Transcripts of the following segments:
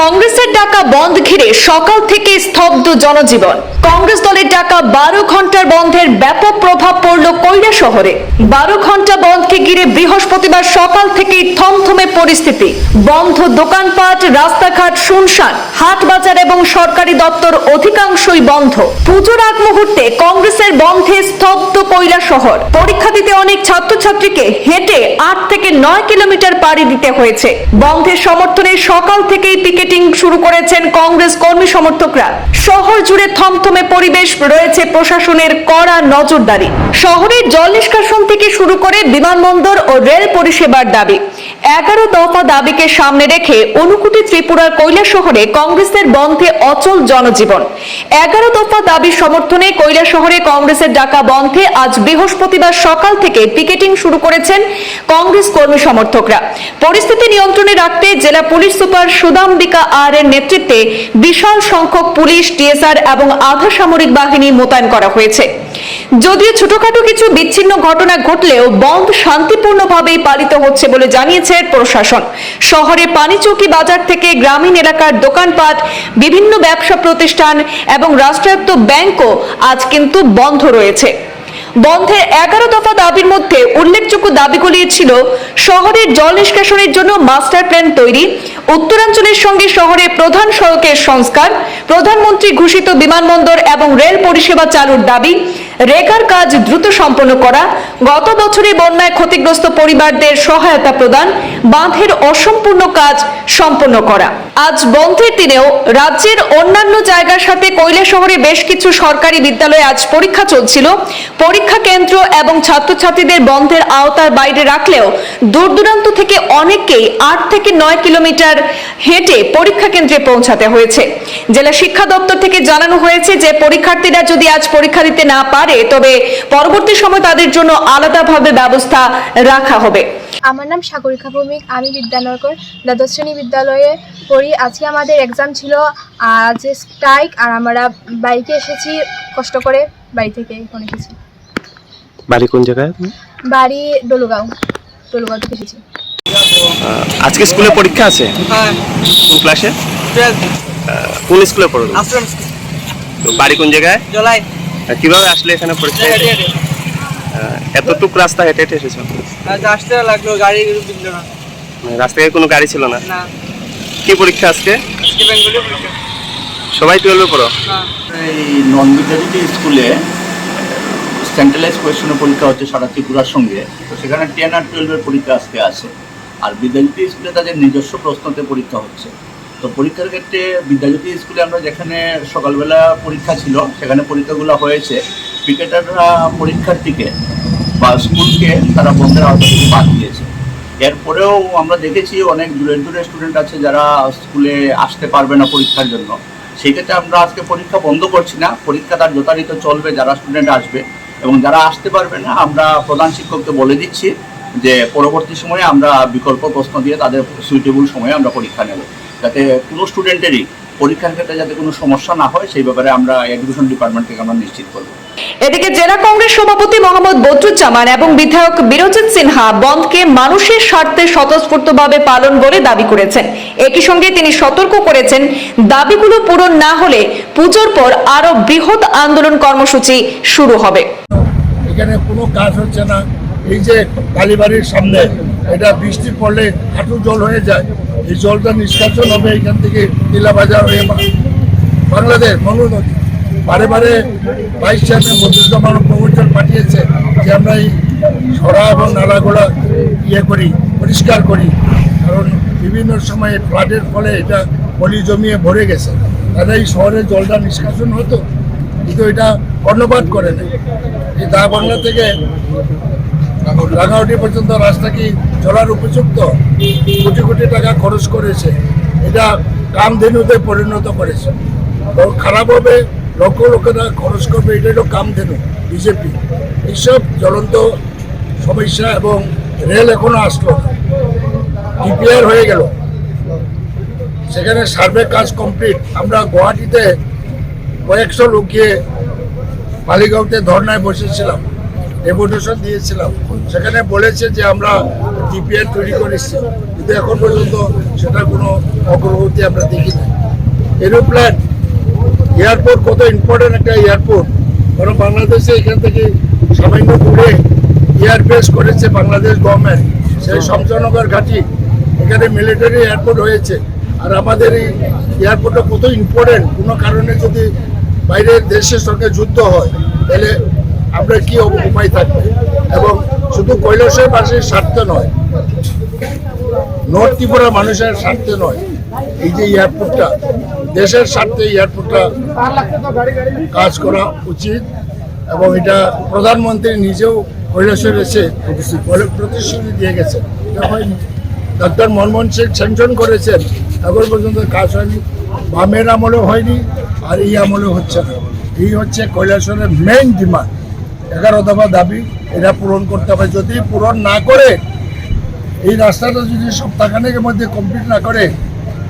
কংগ্রেসের ডাকা বন্ধ ঘিরে সকাল থেকে স্তব্ধ জনজীবন। কংগ্রেস দলের ডাকা বারো ঘণ্টার বন্ধের ব্যাপক প্রভাব পড়ল কৈরা শহরে। বারো ঘণ্টা বন্ধকে ঘিরে বৃহস্পতিবার সকাল থেকেই থমথমে পরিস্থিতি। বন্ধ দোকানপাট, রাস্তাঘাট শুনশান হাট বাজার এবং সরকারি দপ্তর অধিকাংশই বন্ধ। পুজোর আগ মুহূর্তে কংগ্রেসের বন্ধে স্তব্ধ কৈলা শহর। পরীক্ষা দিতে অনেক ছাত্রছাত্রীকে হেঁটে আট থেকে নয় কিলোমিটার পাড়ি দিতে হয়েছে। বন্ধের সমর্থনে সকাল থেকেই পিকেটিং শুরু করেছেন কংগ্রেস কর্মী সমর্থকরা। শহর জুড়ে থমথমে পরিবেশ রয়েছে প্রশাসনের কড়া নজরদারি। শহরের জল নিষ্কাশন থেকে শুরু করে বিমানবন্দর ও রেল পরিষেবার দাবি। এগারো দফা দাবিকে সামনে রেখে অনুকুটি ত্রিপুরার কৈলা শহরে কংগ্রেসের বন্ধে অচল জনজীবন। এগারো দফা দাবির সমর্থনে কৈলা শহরে কংগ্রেসের ডাকা বন্ধে আজ বৃহস্পতিবার সকাল থেকে পিকেটিং শুরু করেছেন কংগ্রেস কর্মী সমর্থকরা। পরিস্থিতি নিয়ন্ত্রণে রাখতে জেলা পুলিশ সুপার সুদাম্বিকা আর এর নেতৃত্বে বিশাল সংখ্যক পুলিশ টিএসআর এবং আধা সামরিক বাহিনী মোতায়েন করা হয়েছে। যদিও ছোটখাটো কিছু বিচ্ছিন্ন ঘটনা ঘটলেও বন্ধ শান্তিপূর্ণভাবেই পালিত হচ্ছে বলে জানিয়েছে প্রশাসন। শহরে পানিচৌকি বাজার থেকে গ্রামীণ এলাকার দোকানপাট, বিভিন্ন ব্যবসা প্রতিষ্ঠান এবং রাষ্ট্রায়ত্ত ব্যাংকও আজ কিন্তু বন্ধ রয়েছে। বন্ধের এগারো দফা দাবির মধ্যে উল্লেখযোগ্য দাবিগুলি ছিল শহরের জল নিষ্কাশনের জন্য মাস্টার প্ল্যান তৈরি, উত্তরাঞ্চলের সঙ্গে শহরের প্রধান সড়কের সংস্কার, প্রধানমন্ত্রী ঘোষিত বিমানবন্দর এবং রেল পরিষেবা চালুর দাবি রেগার কাজ দ্রুত সম্পন্ন করা, গত বছরে বন্যায় ক্ষতিগ্রস্ত পরিবারদের সহায়তা প্রদান, বাঁধের অসম্পূর্ণ কাজ সম্পন্ন করা। আজ বন্ধের দিনেও রাজ্যের অন্যান্য জায়গার সাথে কৈলা শহরে বেশ কিছু সরকারি বিদ্যালয়ে আজ পরীক্ষা চলছিল। পরীক্ষা কেন্দ্র এবং ছাত্রছাত্রীদের বন্ধের আওতার বাইরে রাখলেও দূর দূরান্ত থেকে অনেককেই আট থেকে নয় কিলোমিটার হেঁটে পরীক্ষা কেন্দ্রে পৌঁছাতে হয়েছে। জেলা শিক্ষা দপ্তর থেকে জানানো হয়েছে যে পরীক্ষার্থীরা যদি আজ পরীক্ষা দিতে না পারে তবে পরবর্তী সময় তাদের জন্য আলাদাভাবে ব্যবস্থা রাখা হবে। আমার নাম সাগরিকা ভৌমিক আমি বিদ্যানগর দ্বাদশ শ্রেণি বিদ্যালয়ে পড়ি। আজকে আমাদের এক্সাম ছিল আজ স্ট্রাইক আর আমরা বাইকে এসেছি কষ্ট করে বাড়ি থেকে এখন এসেছি বাড়ি কোন জায়গায় বাড়ি ডলুগাঁও ডলুগাঁও থেকে এসেছি। আজকে স্কুলে পরীক্ষা আছে? হ্যাঁ। কোন ক্লাসে কোন স্কুলে পড়ো আশ্রম তো বাড়ি কোন জায়গায়? জলাই। কীভাবে আসলে এখানে পরীক্ষা? এতটুক রাস্তা হেঁটে হেঁটে এসেছ আজ আসতে লাগল গাড়ি না। মানে রাস্তায় কোনো গাড়ি ছিল না? কি পরীক্ষা আজকে? আজকে বেঙ্গলি পরীক্ষা। সবাই টুয়েলভে পড়ো? এই নন বিদ্যাপীঠী স্কুলে সেন্ট্রালাইজ কোয়েশনের পরীক্ষা হচ্ছে সারা ত্রিপুরার সঙ্গে। তো সেখানে টেন আর টুয়েলভের পরীক্ষা আজকে আছে। আর বিদ্যাজ্যোতি স্কুলে তাদের নিজস্ব প্রশ্নতে পরীক্ষা হচ্ছে। তো পরীক্ষার ক্ষেত্রে বিদ্যাজ্যোতি স্কুলে আমরা যেখানে সকালবেলা পরীক্ষা ছিল, সেখানে পরীক্ষাগুলো হয়েছে। ক্রিকেটাররা পরীক্ষার্থীকে বা স্কুলকে তারা বন্ধের আওতা থেকে বাদ দিয়েছে। এরপরেও আমরা দেখেছি অনেক দূরের দূরের স্টুডেন্ট আছে যারা স্কুলে আসতে পারবে না পরীক্ষার জন্য। সেই ক্ষেত্রে আমরা আজকে পরীক্ষা বন্ধ করছি না, পরীক্ষা তার যথারীত চলবে, যারা স্টুডেন্ট আসবে। এবং যারা আসতে পারবে না, আমরা প্রধান শিক্ষককে বলে দিচ্ছি যে পরবর্তী সময়ে আমরা বিকল্প প্রশ্ন দিয়ে তাদের সুইটেবল সময়ে আমরা পরীক্ষা নেব। যাতে কোনো স্টুডেন্টেরই পরীক্ষার ক্ষেত্রে যাতে কোনো সমস্যা না হয় সেই ব্যাপারে আমরা এডুকেশন ডিপার্টমেন্ট থেকে আমরা নিশ্চিত করব। এদিকে জেলা কংগ্রেস সভাপতি মোহাম্মদ বদরুজ্জামান এবং বিধায়ক বিরজিৎ সিনহা বন্ধকে মানুষের স্বার্থে স্বতঃস্ফূর্তভাবে পালন বলে দাবি করেছেন। একই সঙ্গে তিনি সতর্ক করেছেন দাবিগুলো পূরণ না হলে পুজোর পর আরও বৃহৎ আন্দোলন কর্মসূচি শুরু হবে। এখানে কোনো কাজ হচ্ছে না। এই যে কালীবাড়ির সামনে এটা বৃষ্টি পড়লে হাঁটু জল হয়ে যায়। এই জলটা নিষ্কাশন হবে এখান থেকে নীলাবাজার হয়ে বাংলাদেশ মনু নদী। বারে বারে ভাইস চেয়ারম্যান প্রবর্তন পাঠিয়েছে যে আমরা এই সরা এবং নালাগুলো ইয়ে করি, পরিষ্কার করি। কারণ বিভিন্ন সময় ফ্লাডের ফলে এটা পলি জমিয়ে ভরে গেছে। তাহলে এই শহরে জলটা নিষ্কাশন হতো, কিন্তু এটা কর্ণপাত করে না এই দা বাংলা থেকে রাঙাউটি পর্যন্ত রাস্তা কি চলার উপযুক্ত? কোটি কোটি টাকা খরচ করেছে। এটা কামধেনুতে পরিণত করেছে। খারাপ হবে, লক্ষ টাকা খরচ করবে এটা হলো কামধেনু, বিজেপি। এইসব জ্বলন্ত সমস্যা এবং রেল এখনও আসলো না। ডিপিআর হয়ে গেল। সেখানে সার্ভে কাজ কমপ্লিট। আমরা গুয়াহাটিতে কয়েকশো লোক গিয়ে মালিগাঁওতে ধর্নায় বসেছিলাম। ডেপুটেশন দিয়েছিলাম। সেখানে বলেছে যে আমরা ডিপিআর তৈরি করেছি। কিন্তু এখন পর্যন্ত সেটা কোনো অগ্রগতি আমরা দেখি না এরোপ্লেন, এয়ারপোর্ট কত ইম্পর্টেন্ট একটা এয়ারপোর্ট। কারণ বাংলাদেশে এখান থেকে সামান্য দূরে এয়ারবেস করেছে বাংলাদেশ গভর্নমেন্ট সেই শমশনগর ঘাঁটি, এখানে মিলিটারি এয়ারপোর্ট হয়েছে। আর আমাদের এই এয়ারপোর্টটা কত ইম্পর্টেন্ট কোনো কারণে যদি বাইরের দেশের সঙ্গে যুদ্ধ হয়, তাহলে আমরা কি উপায় থাকবে? এবং শুধু কৈলাসের বাসীর স্বার্থে নয় নর্থ ত্রিপুরা মানুষের স্বার্থে নয়, এই যে এয়ারপোর্টটা দেশের স্বার্থে এয়ারপোর্টটা কাজ করা উচিত এবং এটা প্রধানমন্ত্রী নিজেও কৈলাসের এসে প্রতিশ্রুতি- দিয়ে হয়নি ডক্টর মনমোহন সিং স্যাংশন করেছেন, এখন পর্যন্ত কাজ হয়নি। বামের আমলেও হয়নি, আর এই আমলেও হচ্ছে না। এই হচ্ছে কৈলাসরের মেইন ডিমান্ড এগারো দফা দাবি, এটা পূরণ করতে হবে। যদি পূরণ না করে, এই রাস্তাটা যদি সপ্তাহখানেকের মধ্যে কমপ্লিট না করে,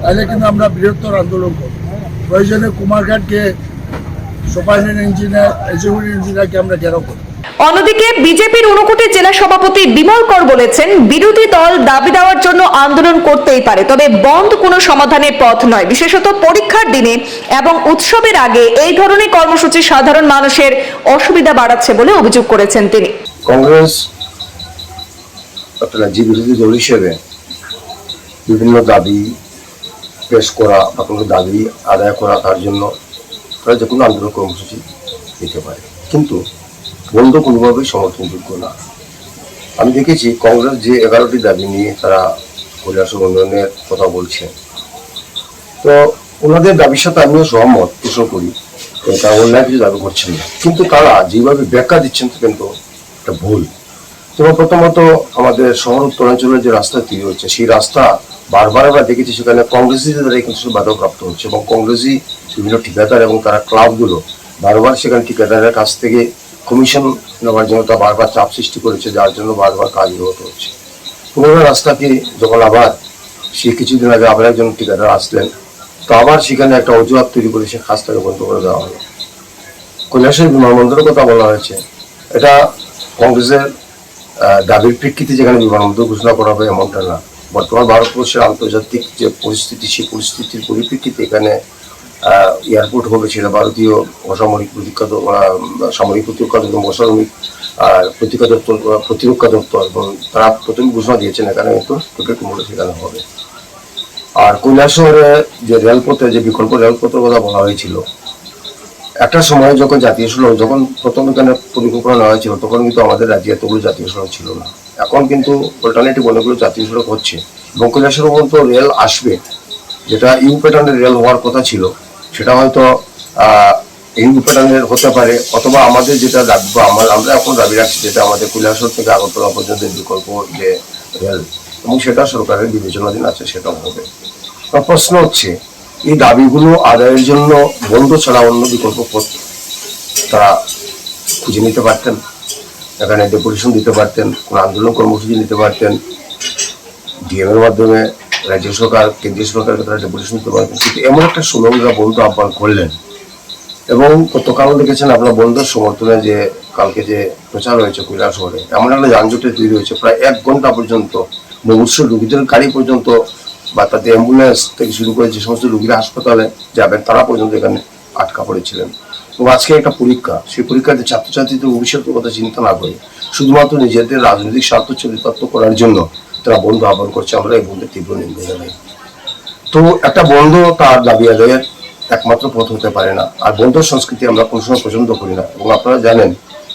তাহলে কিন্তু আমরা বৃহত্তর আন্দোলন করব। প্রয়োজনে কুমারঘাটকে সুপার ইঞ্জিনিয়ার এক্সিকিউটিভ ইঞ্জিনিয়ারকে আমরা ঘেরাও করব। অন্যদিকে বিজেপির ঊনকোটি জেলা সভাপতি বিমল কর বলেছেন, বিরোধী দল দাবি দেওয়ার জন্য আন্দোলন করতেই পারে, তবে বন্ধ কোনো সমাধানের পথ নয়। বিশেষত পরীক্ষার দিনে এবং উৎসবের আগে এই ধরনের কর্মসূচি সাধারণ মানুষের অসুবিধা বাড়াচ্ছে বলে অভিযোগ করেছেন তিনি। কংগ্রেস রাজ্য বিরোধী দল হিসেবে বিভিন্ন দাবি পেশ করা বা কোনো দাবি আদায় করা তার জন্য তারা যে কোনো আন্দোলন কর্মসূচি নিতে পারে। কিন্তু বন্ধ কোনোভাবেই সমর্থনযোগ্য না। আমি দেখেছি কংগ্রেস যে এগারোটি দাবি নিয়ে তারা কৈলাস উন্নয়নের কথা বলছে। তো ওনাদের দাবির সাথে আমিও সহমত পোষণ করি। তারা অন্যায় কিছু দাবি করছেন না। কিন্তু তারা যেভাবে ব্যাখ্যা দিচ্ছেন কিন্তু একটা ভুল। যেমন প্রথমত আমাদের শহর উত্তরাঞ্চলের যে রাস্তা তৈরি হচ্ছে, সেই রাস্তা বারবার আমরা দেখেছি সেখানে কংগ্রেসিদের দ্বারা কিন্তু বাধাপ্রাপ্ত হচ্ছে এবং কংগ্রেসি বিভিন্ন ঠিকাদার এবং তারা ক্লাবগুলো বারবার সেখানে ঠিকাদারের কাছ থেকে কমিশন নেওয়ার জন্য তা বারবার চাপ সৃষ্টি করেছে, যার জন্য বারবার কাজ ব্যাহত হচ্ছে। পুনরায় রাস্তাকে যখন আবার সে কিছুদিন আগে আবার একজন ঠিকাদার আসলেন, তো আবার সেখানে একটা অজুহাত তৈরি করে সে খাসটাকে বন্ধ করে দেওয়া হলো। কৈলাসের বিমানবন্দরের কথা বলা হয়েছে। এটা কংগ্রেসের দাবির প্রেক্ষিতে যেখানে বিমানবন্দর ঘোষণা করা হবে এমনটা না। বর্তমান ভারতবর্ষের আন্তর্জাতিক যে পরিস্থিতি, সেই পরিস্থিতির পরিপ্রেক্ষিতে এখানে এয়ারপোর্ট হবে সেটা ভারতীয় অসামরিক প্রতিরক্ষা সামরিক প্রতিরক্ষা দপ্তর অসামরিক আহ, প্রতিরক্ষা দপ্তর প্রতিরক্ষা দপ্তর এবং তারা প্রথমে ঘোষণা দিয়েছেন এখানে কিন্তু ক্রিকেট মূল্য সেখানে হবে। আর কৈলাসহরে যে রেলপথে যে বিকল্প রেলপথের কথা বলা হয়েছিল একটা সময় যখন জাতীয় সড়ক যখন প্রথম এখানে পরিকল্পনা নেওয়া হয়েছিল তখন কিন্তু আমাদের রাজ্যে এতগুলো জাতীয় সড়ক ছিল না। এখন কিন্তু অল্টারনেটিভ অনেকগুলো জাতীয় সড়ক হচ্ছে। এবং কৈলাসের পর্যন্ত রেল আসবে যেটা ইউ প্যাটার্নের রেল হওয়ার কথা ছিল। সেটা হয়তো আহ, ইউ প্যাটার্নের হতে পারে অথবা আমাদের যেটা দাবি বা আমার আমরা এখন দাবি রাখছি যেটা আমাদের কৈলাসর থেকে আগরতলা পর্যন্ত বিকল্প যে রেল এবং সেটা সরকারের বিবেচনাধীন আছে সেটাও হবে। প্রশ্ন হচ্ছে এই দাবিগুলো আদায়ের জন্য বন্ধ ছাড়া অন্য বিকল্প পথ তারা খুঁজে নিতে পারতেন? এখানে ডেপুটেশন দিতে পারতেন কোনো আন্দোলন কর্মসূচি নিতে পারতেন ডিএম এর মাধ্যমে রাজ্য সরকার, কেন্দ্রীয় সরকারকে তারা ডেপুটেশন দিতে পারতেন কিন্তু এমন একটা সুলভরা বন্ধু আহ্বান করলেন এবং গতকালও দেখেছেন আপনার বন্ধুর সমর্থনে যে কালকে যে প্রচার হয়েছে কৈলাস শহরে, এমন একটা যানজটের তৈরি হয়েছে। প্রায় এক ঘণ্টা পর্যন্ত মুমূর্ষ রুগীদের গাড়ি পর্যন্ত বা তাদের অ্যাম্বুলেন্স থেকে শুরু করে যে সমস্ত রুগীরা হাসপাতালে যাবেন, তারা পর্যন্ত এখানে আটকা পড়েছিলেন। এবং আজকে একটা পরীক্ষা, সেই পরীক্ষাতে ছাত্রছাত্রীদের ভবিষ্যতের কথা চিন্তা না করে শুধুমাত্র নিজেদের রাজনৈতিক স্বার্থ চরিতার্থ করার জন্য তারা বন্ধ আহ্বান করছে, আমরা এই বন্ধের তীব্র নিন্দা জানাই তো একটা বন্ধু তার দাবি আদায়ের একমাত্র পথ হতে পারে না। আর বন্ধ সংস্কৃতি আমরা কোনো সময় পছন্দ করি না। এবং আপনারা জানেন,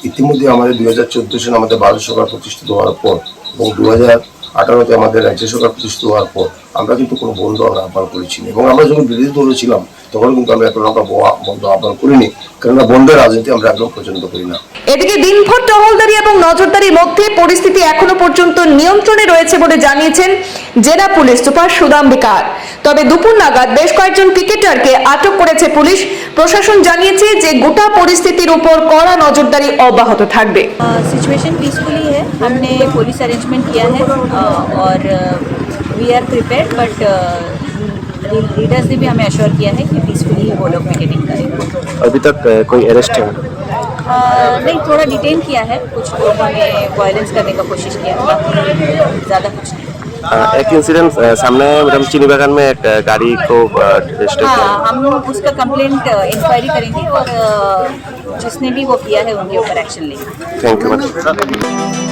ইতিমধ্যে আমাদের দুই হাজার চোদ্দ সালে আমাদের ভারত সরকার প্রতিষ্ঠিত হওয়ার পর এবং দু হাজার আঠারোতে আমাদের রাজ্য সরকার প্রতিষ্ঠিত হওয়ার পর আমরা কিন্তু কোনো বন্ধ আমরা আহ্বান করেছি না। এবং আমরা যখন বিরোধী দলে ছিলাম তখন কিন্তু আমরা এখন আমরা বোয়া- বন্ধ আহ্বান করিনি কেননা বন্ধের রাজনীতি আমরা একদম পছন্দ করি না এদিকে দিনভর টহলদারি এবং নজরদারির মধ্যে পরিস্থিতি এখনো পর্যন্ত নিয়ন্ত্রণে রয়েছে বলে জানিয়েছেন জেলা পুলিশ সুপার সুদাম বিকার তবে দুপুর নাগাদ বেশ কয়েকজন পিকেটারকে আটক করেছে পুলিশ প্রশাসন জানিয়েছে যে গোটা পরিস্থিতির উপর কড়া নজরদারি অব্যাহত থাকবে सिचुएशन पीसफुली है हमने पुलिस अरेंजमेंट किया है अ, और we are prepared but leaders ने भी हमें अश्योर किया है कि पीसफुली वो लोग पिकेटिंग करेंगे। अभी तक कोई अरेस्ट है? अ, नहीं थोड़ा डिटेन किया है। कुछ लोगों ने वायलेंस करने का कोशिश किया बाकी ज़्यादा कुछ नहीं। एक इंसिडेंट सामने मैडम चीनी बागान में एक गाड़ी को हाँ हम उसका कंप्लेंट इंक्वायरी करेंगे और जिसने भी वो किया है उनके ऊपर एक्शन लेंगे। Thank you madam